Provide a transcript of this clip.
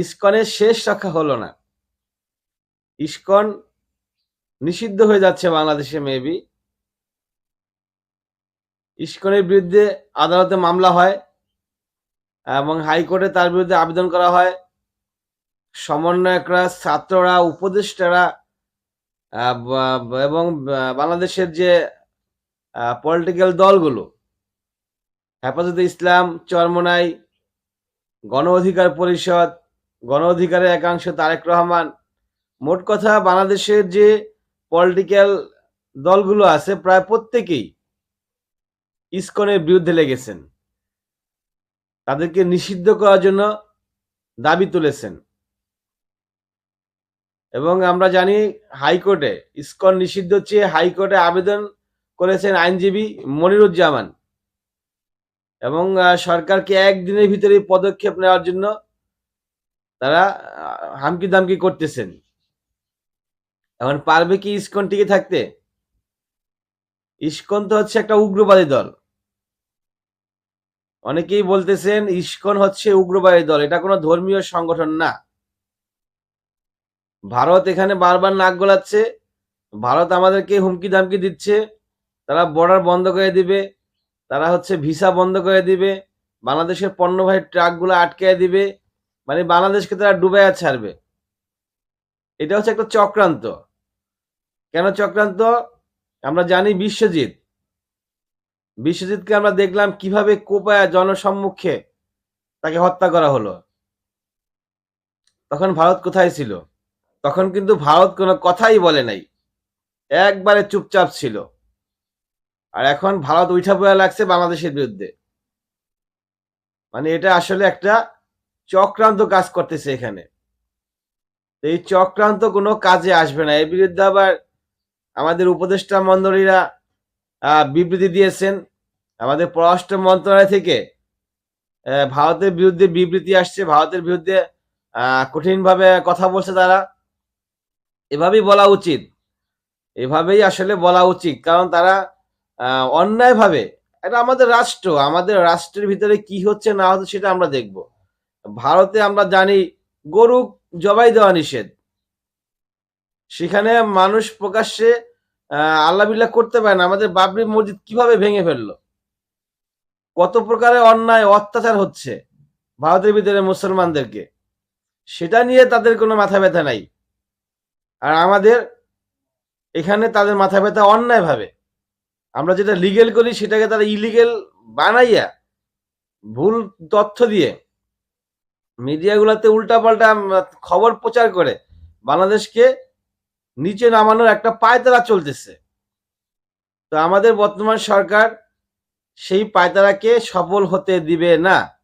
ইস্কনের শেষ রক্ষা হলো না। ইস্কন নিষিদ্ধ হয়ে যাচ্ছে বাংলাদেশে মেবি ইস্কনের বিরুদ্ধে আদালতে মামলা হয় এবং হাইকোর্টে তার বিরুদ্ধে আবেদন করা হয়। সমন্বয়করা, ছাত্ররা, উপদেষ্টারা এবং বাংলাদেশের যে পলিটিক্যাল দলগুলো, হেফাজতে ইসলাম, চরমনাই গণ অধিকার পরিষদ গণ অধিকারের একাংশ তারেক রহমান। মোট কথা, বাংলাদেশের যে পলিটিক্যাল দলগুলো আছে, প্রায় প্রত্যেকেই ইসকনের বিরুদ্ধে লেগেছেন। তাদেরকে নিষিদ্ধ করার জন্য দাবি তুলেছেন। এবং আমরা জানি হাইকোর্টে, ইসকন নিষিদ্ধ চেয়ে হাইকোর্টে আবেদন করেছেন আইনজীবী মনিরুজ্জামান। এবং সরকারকে একদিনের ভিতরে পদক্ষেপ নেওয়ার জন্য তারা হামকি দামকি করতেছেন। এখন পারবে কি ইস্কন টিকে থাকতে? ইস্কন তো হচ্ছে একটা উগ্রবাদী দল। অনেকেই বলতেছেন ইস্কন হচ্ছে উগ্রবাদী দল, এটা কোনো ধর্মীয় সংগঠন না। ভারত এখানে বারবার নাক গলাচ্ছে, ভারত আমাদেরকে হুমকি দামকি দিচ্ছে, তারা বর্ডার বন্ধ করে দিবে, তারা হচ্ছে ভিসা বন্ধ করে দিবে, বাংলাদেশের পণ্যবাহী ট্রাকগুলো আটকে দিবে মানে বাংলাদেশকে তারা ডুবাইয়া ছাড়বে। এটা হচ্ছে একটা চক্রান্ত। কেন চক্রান্ত? আমরা জানি বিশ্বজিৎ। বিশ্বজিৎকে আমরা দেখলাম কীভাবে কোপায়া জনসম্মুখে তাকে হত্যা করা হলো। তখন ভারত কোথায় ছিল? তখন কিন্তু ভারত কোনো কথাই বলে নাই। একবারে চুপচাপ ছিল। আর এখন ভারত উঠা পড়া লাগছে বাংলাদেশের বিরুদ্ধে। মানে এটা আসলে একটা চক্রান্ত কাজ করতেছে এখানে। এই চক্রান্ত কোনো কাজে আসবে না। এর বিরুদ্ধে আবার আমাদের উপদেষ্টা মন্ডলীরা বিবৃতি দিয়েছেন। আমাদের পররাষ্ট্র মন্ত্রণালয় থেকে ভারতের বিরুদ্ধে বিবৃতি আসছে। ভারতের বিরুদ্ধে কঠিনভাবে কথা বলছে তারা। এভাবেই বলা উচিত। এভাবেই আসলে বলা উচিত। কারণ তারা অন্যায়ভাবে, এটা আমাদের রাষ্ট্র। আমাদের রাষ্ট্রের ভিতরে কি হচ্ছে না হচ্ছে সেটা আমরা দেখব। ভারতে আমরা জানি গরু জবাই দেওয়া নিষেধ। সেখানে মানুষ প্রকাশ্যে আল্লাহ বিল্লাহ করতে পারে না। আমাদের বাবরি মসজিদ কীভাবে ভেঙে ফেলল? কত প্রকারের অন্যায়, অত্যাচার হচ্ছে ভারতের ভিতরে মুসলমানদেরকে। সেটা নিয়ে তাদের কোনো মাথা ব্যথা নাই। আর আমাদের এখানে তাদের মাথা ব্যথা অন্যায় ভাবে আমরা যেটা লিগেল করি, সেটাকে তারা ইলিগেল বানাইয়া ভুল তথ্য দিয়ে মিডিয়াগুলোতে উল্টাপাল্টা পাল্টা খবর প্রচার করে। বাংলাদেশকে নিচে নামানোর একটা পায়তারা চলতেছে। তো আমাদের বর্তমান সরকার সেই পায়তারাকে সফল হতে দিবে না।